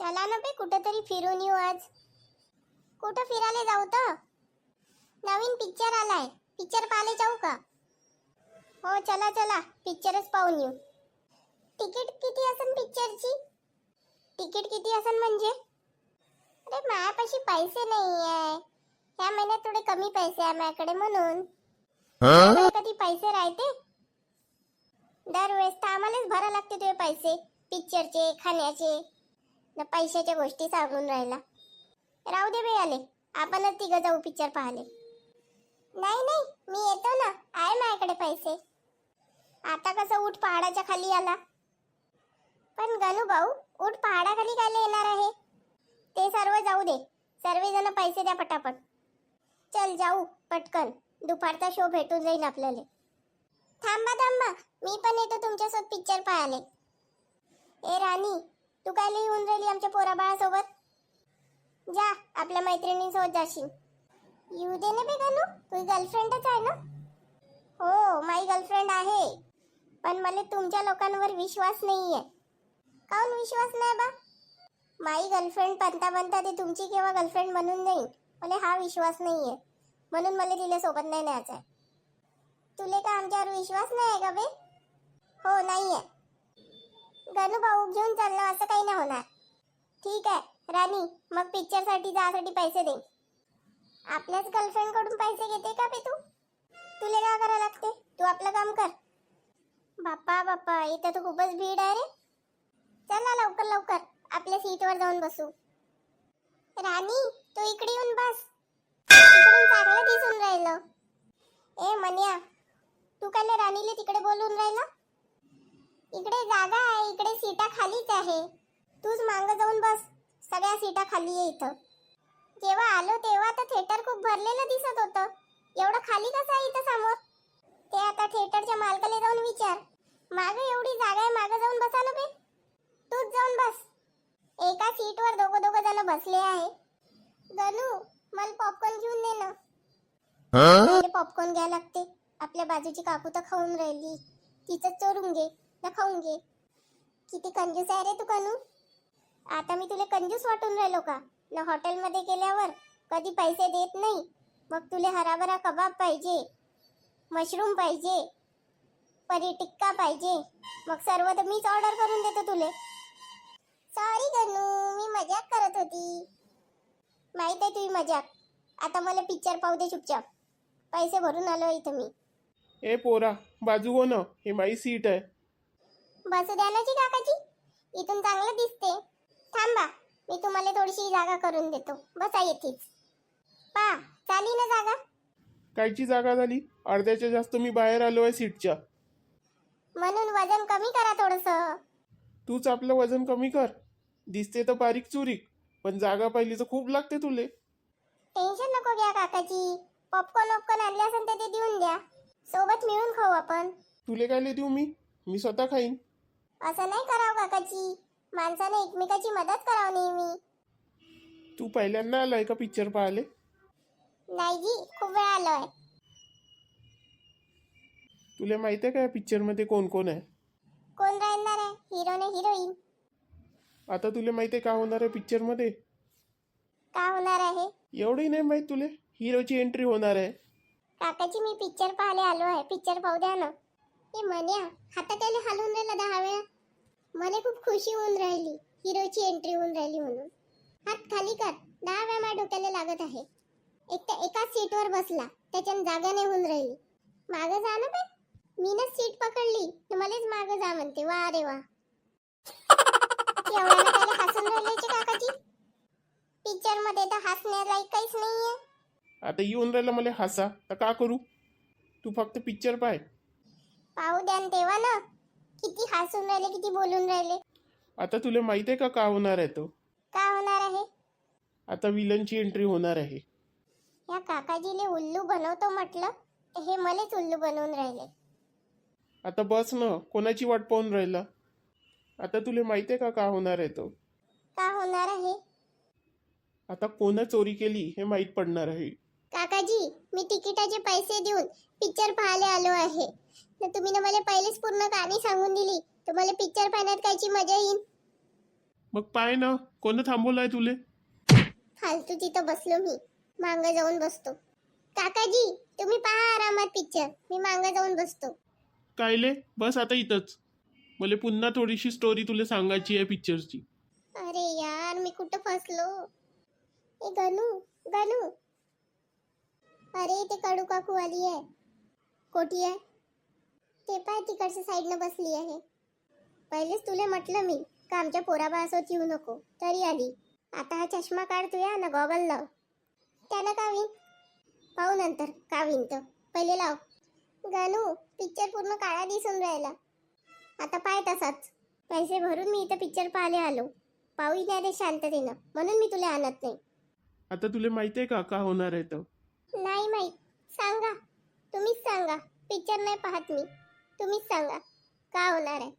चला ना बे कुठेतरी फिरून येऊ आज. कुठं फिरायला जाऊ तर नवीन पिक्चर आलाय. पिक्चर पाहायला जाऊ का? हो चला चला. पिक्चरच पाहून येऊ. तिकीट किती असेल पिक्चरची तिकीट किती असेल म्हणजे? अरे माझ्यापाशी पैसे नाही आहे ह्या महिन्यात थोडे कमी पैसे आहे माझ्याकडे म्हणून. कधी पैसे राहते? दरवेळेस तर आम्हालाच भरा लागते तुझे पैसे. पिक्चरचे खाण्याचे. न पैशाच्या गोष्टी सांगून राहिला. राहू दे बे आले. आपणच तिघं जाऊ पिक्चर पाहले नाही नाही मी येतो ना. आहे माझ्याकडे पैसे. आता कसं ऊट पहाडाच्या खाली आला. पण गणू भाऊ ऊट पहाडाखाली काय येणार आहे? ते सर्व जाऊ दे. सर्वजण पैसे द्या पटापट. चल जाऊ पटकन. दुपारचा शो भेटून जाईल आपल्याला. थांबा थांबा. मी पण येतो तुमच्यासोबत पिक्चर पाहायला. ए राणी तू काय येऊन राहिली आमच्या पोराबाळासोबत जा आपल्या मैत्रिणींसोबत जाशील. येऊ दे ना बेगानू तुझी गर्लफ्रेंडच आहे ना? हो माझी गर्लफ्रेंड आहे. पण मला तुमच्या लोकांवर विश्वास नाही आहे काऊन विश्वास नाही बा? माई गर्लफ्रेंड बनता बनता ती तुमची केव्हा गर्लफ्रेंड बनून जाईल? मला हा विश्वास नाही आहे म्हणून मला तिला सोबत नाही न्यायचं आहे तुले का आमच्यावर विश्वास नाही आहे का बे? हो नाही आहे गणू भाऊ घेऊन चाललो असं काही नाही होणार. ठीक आहे राणी मग पिक्चरसाठी जासाठी पैसे दे. आपल्याच गर्लफ्रेंडकडून पैसे घेते का बे तू? तुला काय करावं लागते? तू आपलं काम कर. बाप्पा बाप्पा इथं तर खूपच भीड आहे रे. चला लवकर लवकर आपल्या सीटवर जाऊन बसू. राणी तू इकडे येऊन बस. इकडून चांगलं दिसून राहिलं. ए मन्या तू काय राणीला तिकडे बोलून राहिला? इकडे जागा आहे इकडे सीटा खालीच आहे. तूच मांग जाऊन बस सगळ्या सीटा खाली आहे इथं. जेव्हा आलो तेव्हा तर थिएटर खूप भरलेलं दिसत होतं. एवढं खाली कसं आहे इथं समोर? ते आता थिएटरच्या मालकाला जाऊन विचार. मागे एवढी जागा आहे मागे जाऊन बसा ना बे. तूच जाऊन बस. एका सीटवर दोघं दोघं जण बसले आहे. गणू मला पॉपकॉर्न घेऊन दे ना. पॉपकॉर्न घ्यायला लागते. आपल्या बाजूची काकू तर खाऊन राहिली. तिचं चोरून घे. ना खाऊन घे किती कंजूस आहे रे तू कनू? आता मी तुला कंजूस वाटून राहिलो का? ना हॉटेलमध्ये गेल्यावर कधी पैसे देत नाही. मग तुला हराभरा कबाब पाहिजे मशरूम पाहिजे पनीर टिक्का पाहिजे. मग सर्व तर मीच ऑर्डर करून देतो तुले. सॉरी गनू मी मजाक करत होती. माहीत आहे तुझी मजाक. आता मला पिक्चर पाहू दे चुपचाप. पैसे भरून आलो इथं मी. ए पोरा बाजू हो ना. हे माझी सीट आहे. बसू द्या ना जी काकाजी. इथून चांगलं दिसते. थांबा मी तुम्हाला थोडीशी जागा करून देतो. बसा येथेच. पा चाली ना जागा. कायची जागा झाली? अर्ध्याच्या जास्त मी बाहेर आलो आहे सीटच्या. म्हणून वजन कमी करा थोडस. तूच आपलं वजन कमी कर. दिसते तर बारीक चुरीक पण जागा पाहिली तर खूप लागते तुले. टेन्शन नको घ्या काकाजी. पॉपकॉर्न वॉपकॉर्न आणले असेल तर ते देऊन द्या. सोबत मिळून खाऊ आपण. तुले काय देऊ मी? मी स्वतः खाईन. असं नाही करावं काकाजी. माणसाने एकमेकाची मदत करावं नेहमी. तू पहिल्यांदा आलाय का पिक्चर पाहाले नाही जी खूप वेळा आलोय. तुला माहिती आहे का या पिक्चरमध्ये कोण कोण आहे? कोण राहणार आहे? हिरो ने हिरोईन आता तुला माहिती आहे का होणार आहे पिक्चरमध्ये का होणार आहे? एवढंही नाही माहीत तुले? हिरोची एंट्री होणार आहे. काकाजी मी पिक्चर पाहायला आलो आहे. पिक्चर पाहू द्या ना. ए मन्या हातात त्याला हलवून राहिला दहा वेळा. मला खूप खुशी होऊन राहिली हिरोची एंट्री होऊन राहिली म्हणून. हात खाली कर दहा वेळा माझ्या डोक्याला लागत आहे. एक तर एकाच सीटवर बसला त्याच्यानं जागा नाही होऊन राहिली. मागं जा ना बाई. मीनच सीट पकडली तर मलाच मागं जा म्हणते. वा रे वा. हसून राहिल्याचे काकाजी? पिक्चरमध्ये तर हसण्यालायक काहीच नाहीये. आता येऊन राहिलं मला हसा तर का करू? तू फक्त पिक्चर पाय. पाहू द्या न तेव्हा ना. किती हसून राहिले किती बोलून राहिले. आता तुला माहिती आहे का का होणार आहे तो? का होणार आहे? आता विलनची एंट्री होणार आहे. या काकाजीले उल्लू बनवतो म्हटलं तर हे मलेच उल्लू बनवून राहिले. आता बस ना कोणाची वाट पाहून राहिला? आता तुला माहिती आहे का का होणार आहे तो? का होणार आहे? आता कोणा चोरी केली हे माहीत पडणार आहे. काकाजी मी तिकिटाचे पैसे देऊन पिक्चर पाहायला आलो आहे. तर तुम्ही ना मला पहिलेच पूर्ण कहाणी सांगून दिली. तर मला पिक्चर पाहण्यात कायची मजा येईल. मग पाय ना कोण थांबवलंय तुले? फालतू तिथं बसलो मी. मांग जाऊन बसतो. काकाजी तुम्ही पहा आरामात पिक्चर मी मांग जाऊन बसतो. कायले बस आता इथंच. मला पुन्हा थोडीशी स्टोरी तुला सांगायची आहे पिक्चरची अरे यार मी कुठं फसलो? ए गनू गनू अरे ते कडू काकू आली आहे. कोठी आहे? ते पाय तिकडच्या साईडनं बसली आहे. पहिलेच तुला म्हटलं मी का आमच्या पोराबासोबत येऊ नको. तरी आली. आता हा चष्मा काढ या ना गॉगल लाव. त्यानं कावीन पाहू नंतर कावीन तर पहिले लाव. गनू पिक्चर पूर्ण काळा दिसून राहिला. आता पाय तसाच. पैसे भरून मी इथं पिक्चर पाहायला आलो. पाहू नाही रे शांततेनं. म्हणून मी तुला आणत नाही. आता तुला माहिती आहे का का होणार आहे तर सांगा. तुम्हीच सांगा. पिक्चर नाही पाहत मी. तुम्हीच सांगा. का होणार आहे?